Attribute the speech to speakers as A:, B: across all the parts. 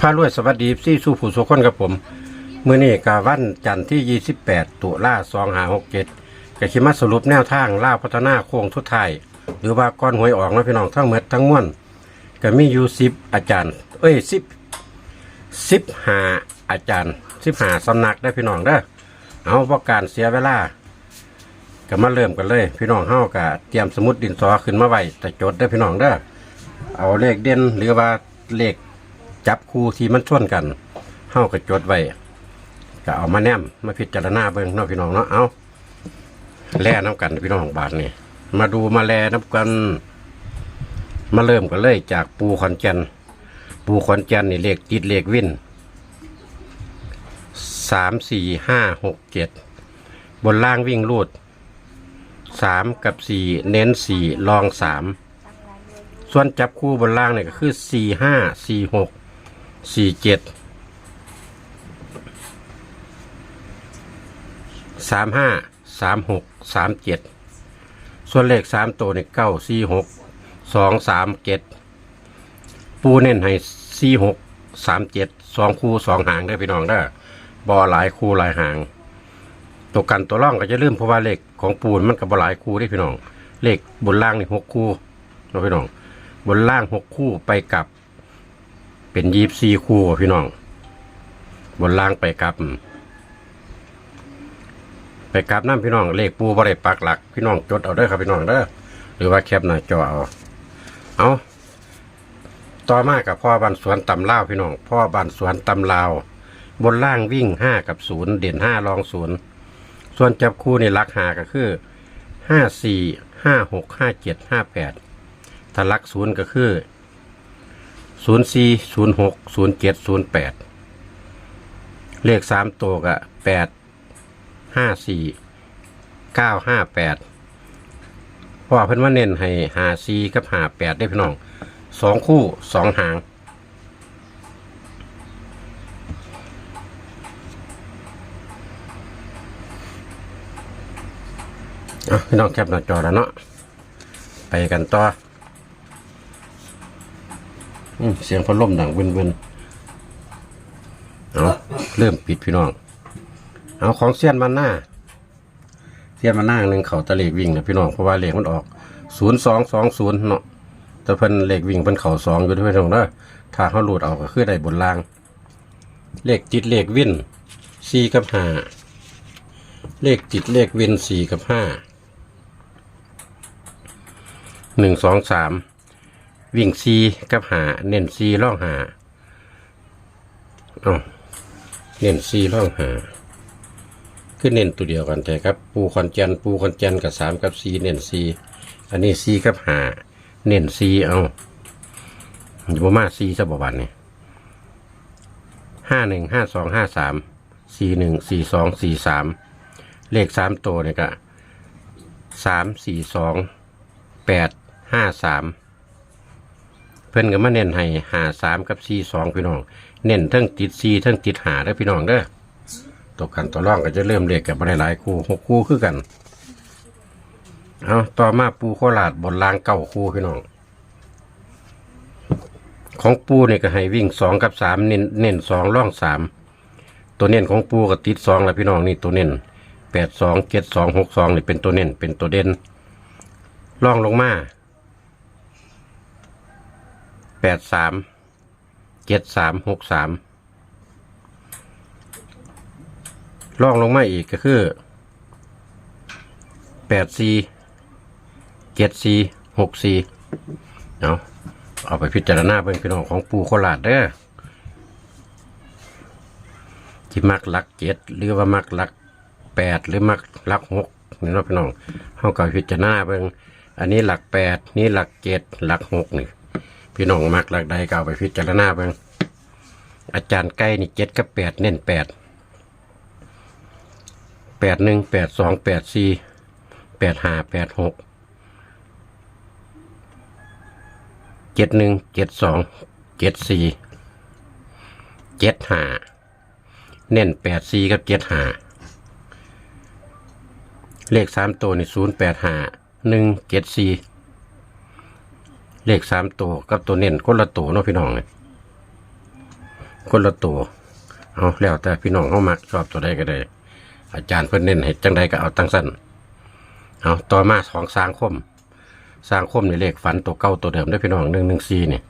A: พารวยสวัสดีซี่สู้ผู้สุคนกับผมมื้อนี้กาวันจันทร์ที่ 28 ตุลา2567ก็สิมาสรุปแนวทางล่าพัฒนาโค้งทุดท้ายหรือว่าก้อนหวยออกนะพี่น้องทั้งหมดทั้งม้วลก็มีอยู่10อาจารย์ เอ้ย10 15อาจารย์15สำนักได้พี่น้องเด้อเอาบ่การเสียเวลาก็มาเริ่มกันเลย พี่น้องเฮาก็เตรียมสมุดดินสอขึ้นมาไว้แต่จดได้พี่น้องเด้อเอาเลขเด่นหรือว่าเลข จับคู่ที่มันชนกันเฮาก็จดไว้ก็เอามาแนมมาพิจารณาเบิ่งเนาะพี่น้องเนาะเอาแล่น้ำกันพี่น้องบาทนี่มาดูมาแลน้ำกัน มาเริ่มกันเลยจากปูขอนแก่นปูขอนแก่นนี่เลขติดเลขวินสามสี่ห้าหกเจ็ดบนล่างวิ่งรูดสามกับสี่เน้นสี่ลองสามส่วนจับคู่บนล่างเนี่ยก็คือสี่ห้าสี่หก สี่เจ็ดสามห้าสามหกสามเจ็ดส่วนเลขสามตัวเนี่ยเก้าสี่หกสองสามเจ็ดปูเน้นให้สี่หกสามเจ็ดสองคู่สองหางได้พี่น้องได้บอหลายคู่หลายหาง ตัวกันตัวร่องก็จะเริ่มเพราะว่าเลขของปูนมันกับบอหลายคู่ได้พี่น้อง เลขบนล่างนี่หกคู่เนาะพี่น้อง บนล่างหกคู่ไปกับ เป็นยีบสี่คู่พี่น้อง บนล่างไปกลับ ไปกลับน้ำพี่น้อง เลขปูบ่ได้ปักหลัก พี่น้องจดเอาเด้ครับพี่น้องเด้อหรือว่าแคปหน้าจอเอาเอาต่อมากับพ่อบ้านสวนตำลาวพี่น้อง พ่อบ้านสวนตำลาว บนล่างวิ่งห้ากับศูนย์เด่นห้ารองศูนย์ส่วนจับคู่ในลักหาก็คือห้าสี่ห้าหกห้าเจ็ดห้าแปดถ้าลักศูนย์ก็คือ ศูนย์สี่ศูนย์หกศูนย์เจ็ดศูนย์แปดเลขสามตัวก็แปดห้าสี่เก้าห้าแปดเพราะว่าเพิ่นว่าเน้นให้หาสี่กับหาแปดได้พี่น้องสองคู่สองหาง พี่น้องแคปหน้าจอแล้วเนาะไปกันต่อ อืมเสียงพัดลมดังเวินๆเอาเริ่มปิดพี่น้อง เอาของเสี้ยนมันหน้าเสี้ยนมันหน้าหนึ่งเขาตะเลกวิ่งนะพี่น้องเพราะว่าเลขมันออกศูนย์สองสองศูนย์เนาะแต่เพิ่นเลขวิ่งเพิ่นเข่าสองอยู่ด้วยพี่น้องเด้อถ้าเขาหลุดเอาก็คือได้บนล่าง เลขจิตเลขวินสี่กับห้าเลขจิตเลขวินสี่กับห้าหนึ่งสองสาม วิ่งซีกับหาเน้นซีล่องหาเอาเน้นซีล่องหาคือเน้นตัวเดียวกันแต่ครับ ปูคอนเจนปูคอนเจนกับสามกับซีเน้นซีอันนี้ซีกับหาเน้นซีเอาอยู่ประมาณซีซะบวันนี่ห้าหนึ่งห้าสองห้าสามสี่หนึ่งสี่สองสี่สามเลขสามตัวเนี่ยก็สามสี่สองแปดห้าสาม พิ่นก็มาเน้นให้หาสามกับสี่สองพี่น้อง เน้นทั้งติดสี่ทั้งติดหาเด้อพี่น้องเด้อตกกันต่อร่องก็จะเริ่มเรียกกับหลายคู่หกคู่คือกัน เอาต่อมาปูโคราดบนรางเก้าคู่พี่น้อง ของปูเนี่ยก็ให้วิ่งสองกับสามเน้นเน้นสองร่องสามตัวเน้นของปูก็ติดสองแล้วพี่น้องนี่ตัวเน้นแปดสองเจ็ดสองหกสองนี่เป็นตัวเน้นเป็นตัวเด่นล่องลงมา ปดสามเจ็ดสามหกสามล่องลงมาอีกก็คือแปดสี่เจ็ดสี่หกสี่เอาเอาไปพิจารณาเป็นพี่น้องของปูโคราชเด้อที่มักหลักเจ็ดหรือว่ามักหลักแปดหรือมักหลักหกนี่เนาะพี่น้องเขาก็พิจารณาเบิ่งอันนี้หลักแปดนี่หลักเจ็ดหลักหกนี่ พี่น้องมักหลักใดก็เอาไปพิจารณาเบิ่งอาจารย์ใกล้นี่เจ็ดกับแปดเน้นแปดแปดหนึ่งแปดสองแปดสี่แปดห้าแปดหกเจ็ดหนึ่งเจ็ดสองเจ็ดสี่เจ็ดห้าเน้นแปดสี่กับเจ็ดห้าเลขสามตัวนี่ศูนย์แปดห้าหนึ่งเจ็ดสี่ เลขสามตัวกับตัวเน้นคนละตัวเนาะพี่น้องเลยคนละตัวเอาแล้วแต่พี่น้องเข้ามักชอบตัวใดก็ได้ อาจารย์เพิ่นเน้นให้จังใดก็เอาตั้งสั้นเอาต่อมาของสางคมสางคมในเลขฝันตัวเก่าตัวเดิมได้พี่น้องหนึ่งหนึ่งสี่นี่ย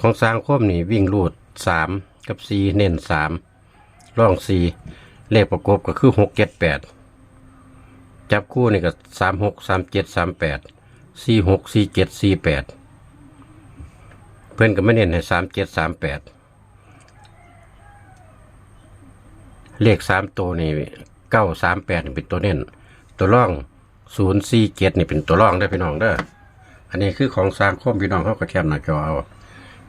A: ของสางคมนี่วิ่งรูดสามกับสี่เน้นสามร่องสี่เลขประกบก็คือหกเจ็ดแปดจับคู่นี่ก็สามหกสามเจ็ดสามแปด สี่หกสี่เจ็ดสี่แปดเพื่อนก็ไม่เน้นให้สามเจ็ดสามแปดเลขสามตัวนี่เก้าสามแปดเป็นตัวเน้น ตัวร่องศูนย์สี่เจ็ดนี่เป็นตัวร่องได้พี่น้องเด้ออันนี้คือของสร้างคมพี่น้องเขาก็แคบหน้าจอเอา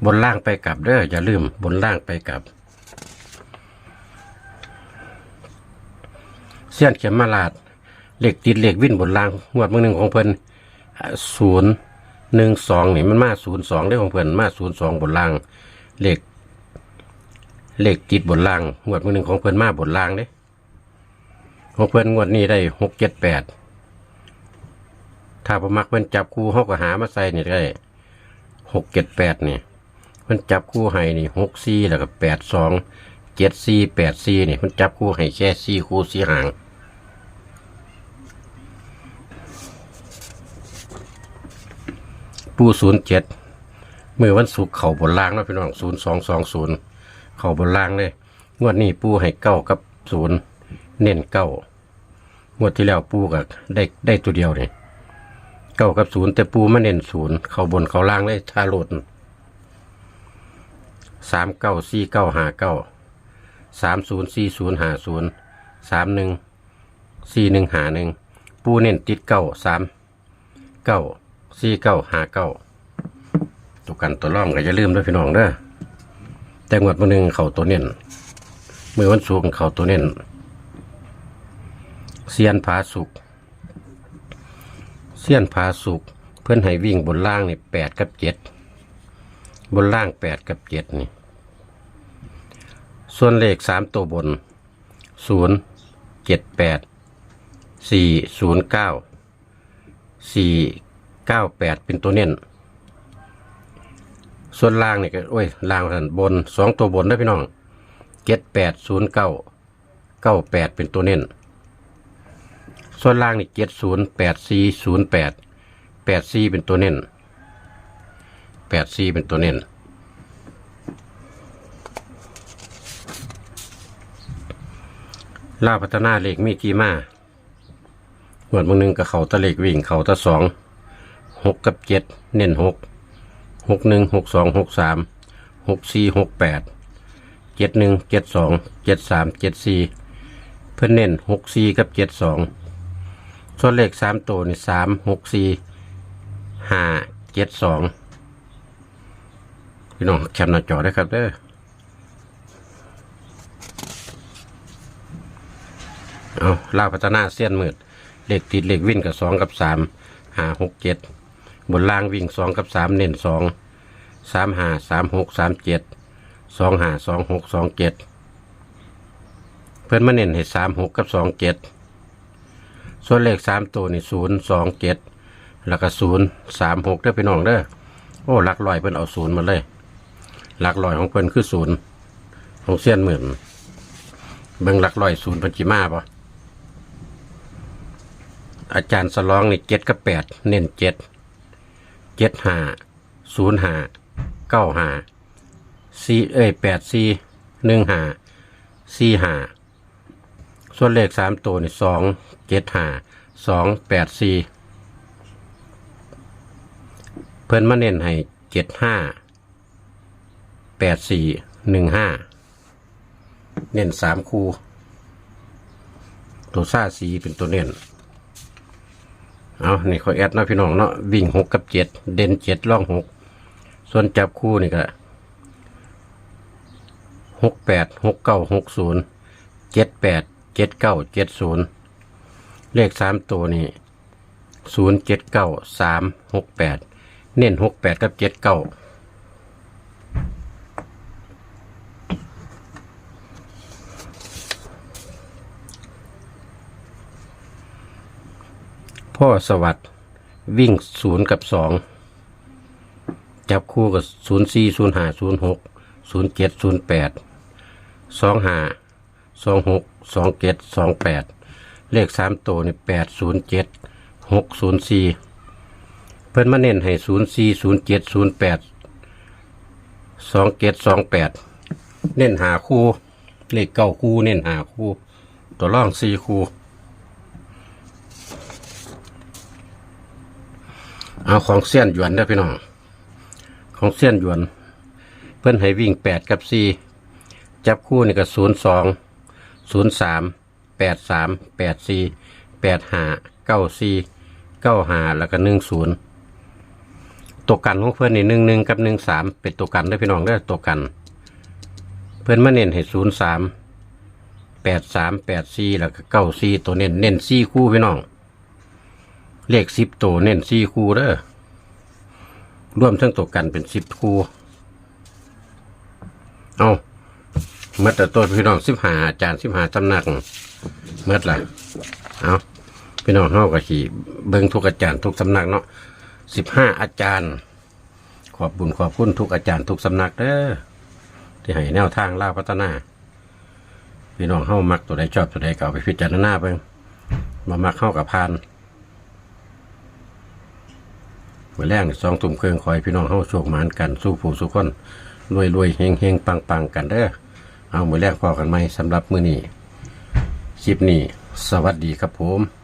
A: บนล่างไปกลับเด้ออย่าลืมบนล่างไปกลับเสี้ยนเข็มมาลาดเหล็กติดเหล็กวิ่นบนล่างงวดมือหนึ่งของเพิ่น ศูนย์หนึ่งสองนี่มันมาศูนย์สองได้ของเพิ่อนมาศูนย์สองบนล่างเหล็กเหล็กติดบนล่างงวดมือหนึ่งของเพิ่อนมาบนล่างเด้ของเพิ่อนงวดนี้ได้หกเจ็ดแปดถ้าประมักเพิ่อนจับคู่เขาก็หามาใส่นี่ได้หกเจ็ดแปดนี่มันจับคู่ให้นี่หกสี่แล้วก็แปดสองเจ็ดสี่แปดสี่นี่มันจับคู่ให้แค่สี่คู่สี่หาง ปูศูนย์เจ็ดมือวันศุกร์เข่าบนล่างเนาะพี่น้องศูนย์สองสองศูนย์เข่าบนล่างเลยงวดนี้ปูให้เก้ากับศูนย์เน้นเก้างวดที่แล้วปูกับได้ได้ตัวเดียวเนี่ยเก้ากับศูนย์แต่ปูไมาเน้นศูนย์เข่าบนเข่าล่างเลยชาโลดสามเก้าสี่เก้าหาเก้าสามศูนย์สี่ศูนย์หาศูนย์สามหนึ่งสี่หนึ่งหาหนึ่งปูเน้นติดเก้าสามเก้า สี่เก้าห้าเก้าตัวกันตัวร่องก็จะลืมด้วยพี่น้องเด้อแต่งวดมือหนึ่งเขาตัวเน้นมือวันศุกร์เขาตัวเน้นเซียนผาสุกเซียนผาสุกเพื่อนให้วิ่งบนล่างนี่แปดกับเจ็ดบนล่างแปดกับเจ็ดนี่ ส่วนเลขสามตัวบนศูนย์เจ็ดแปดสี่ศูนย์เก้าสี่ ก้าแปดเป็นตัวเน้น ส่วนล่างเนี่ก็โอ้ยล่างท่านบนสองตัวบนได้พี่น้องเจ็ดแปดศูนย์เก้าเก้าแปดเป็นตัวเน้น ส่วนล่างนี่เจ็ดศูนย์แปดสี่ศูนย์แปดแปดสี่เป็นตัวเน้นแปดสี่เป็นตัวเน้นล่าพัฒนาเลขมีที่มาหมวดมึงหนึ่งกับเขาตะเลขวิ่งเขาตะสอง หกกับเจ็ดเน้นหกหกหนึ่งหกสองหกสามหกสี่หกแปดเจ็ดหนึ่งเจ็ดสองเจ็ดสามเจ็ดสี่เพื่อนเน้นหกสี่กับเจ็ดสองส่วนเลขสามตัวนี่สามหกสี่ห้าเจ็ดสองพี่น้องแคปหน้าจอได้ครับเด้อเอาล่าพัฒนาเสี้ยนมืด เลขติดเลขวิ่งกับสองกับสามหาหกเจ็ด บนล่างวิ่งสองกับสามเน้นสองสามห้าสามหกสามเจ็ดสองห้าสองหกสองเจ็ดเพื่อนมาเน้นให้สามหกกับสองเจ็ดส่วนเลขสามตัวนี่ศูนย์สองเจ็ดแล้วก็ศูนย์สามหกเด้อพี่น้องเด้อโอ้หลักลอยเพิ่นเอาศูนย์มาเลยหลักลอยของเพิ่นคือศูนย์ของเสี้ยนเหมื่นเบิ่งหลักลอยศูนย์เพันจิมาปะอาจารย์สลองนี่เจ็ดกับแปดเน้นเจ็ด เจ็ดห้าศูนย์ห้าเก้าห้าสี่เอ้ยแปดสี่หนึ่งห้าสี่ห้าส่วนเลขสามตัวนี่สองเจ็ดห้าสองแปดสี่เพิ่นมาเน้นให้เจ็ดห้าแปดสี่หนึ่งห้าเน้นสามคูตัวซ่าสีเป็นตัวเน้น เอานี่ขอแอดเนาะพี่น้องเนาะวิ่งหกกับเจ็ดเด่นเจ็ดล่องหกส่วนจับคู่นี่ก็หกแปดหกเก้าหกศูนย์เจ็ดแปดเจ็ดเก้าเจ็ดศูนย์เลขสามตัวนี่ศูนย์เจ็ดเก้าสามหกแปดเน้นหกแปดกับเจ็ดเก้า พ่อสวัสด์วิ่งศูนย์กับสองจับคู่กับศูนย์สี่ศูนย์ห้าศูนย์หกศูนย์เจ็ดศูนย์แปดสองห้าสองหกสองเจ็ดสองแปดเลขสามตัวนี่แปดศูนย์เจ็ดหกศูนย์สี่เพิ่นมาเน้นให้ศูนย์สี่ศูนย์เจ็ดศูนย์แปดสองเจ็ดสองแปดเน้นหาคู่ เลขเก้าคู่เน้นหาคู่ ตัวร่องสี่คู่ เอาของเส้นหยวนเด้พี่น้อง ของเส้นหยวน เพื่อนให้วิ่งแปดกับสี่จับคู่นี่ก็ศูนย์สองศูนย์สามแปดสามแปดสี่แปดห้าเก้าสี่เก้าห้าแล้วก็หนึ่งศูนย์ตัวกันของเพื่อนนี่หนึ่งหนึ่งกับหนึ่งสามเป็นตัวกันเด้พี่น้องเด้ตัวกัน เพื่อนมาเน้นให้ศูนย์สามแปดสามแปดสี่แล้วก็เก้าสี่ตัวเน้นเน้นสี่คู่พี่น้อง เลขสิบตัวเน้นสี่คู่เด้อรวมทั้งตัวกันเป็นสิบคู่ เอาเมื่อแต่ตัวพี่น้องสิบหาอาจารย์สิบหาตำหนักเมื่อละเอาพี่น้องเฮาก็ขี่เบิ่งทุกอาจารย์ทุกสำนักเนาะสิบห้าอาจารย์ ขอบบุญขอบคุณทุกอาจารย์ทุกสำนักเด้อที่ให้แนวทางล่าพัฒนา พี่น้องเฮามักตัวใดชอบตัวใดก็เอาไปพิจารณาเบิ่งมามักเข้ากับพาน เมื่อแรกสองตุ่มเครื่องคอยพี่น้องเฮาโชคหมานกันสู้ผู้สู้คนรวยรวยเฮงเฮงปังปังกันเด้อเอาเมื่อแรกพอกันไหมสำหรับมื้อนี้คลิปนี้ สวัสดีครับผม